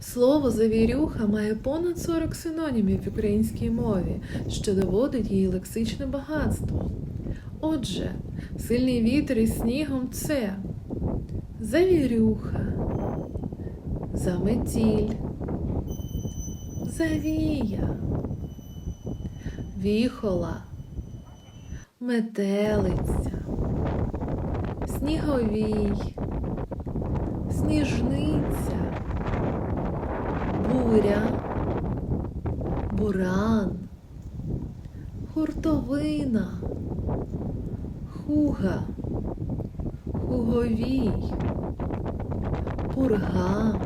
Слово завірюха має понад 40 синонімів в українській мові, що доводить її лексичне багатство. Отже, сильний вітер із снігом це завірюха, заметіль, завія, віхола, метелиця, сніговій, сніжниця, буря, буран, хуртовина, хуга, хуговій, пурга,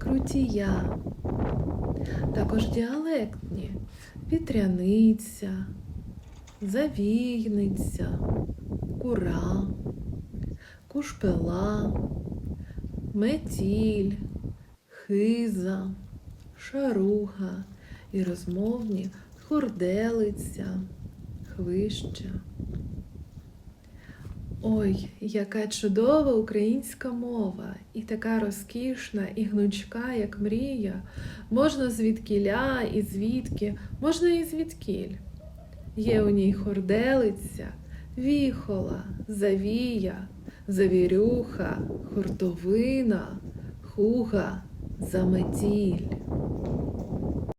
крутія, також діалектні, вітряниця, завійниця, кура, кушпела, метіль, хиза, шаруга і розмовні хурделиця, хвища. Ой, яка чудова українська мова, і така розкішна і гнучка, як мрія, можна звідкіля і звідки, можна і звідкіль. Є у ній хорделиця, віхола, завія, завірюха, хуртовина, хуга, заметіль.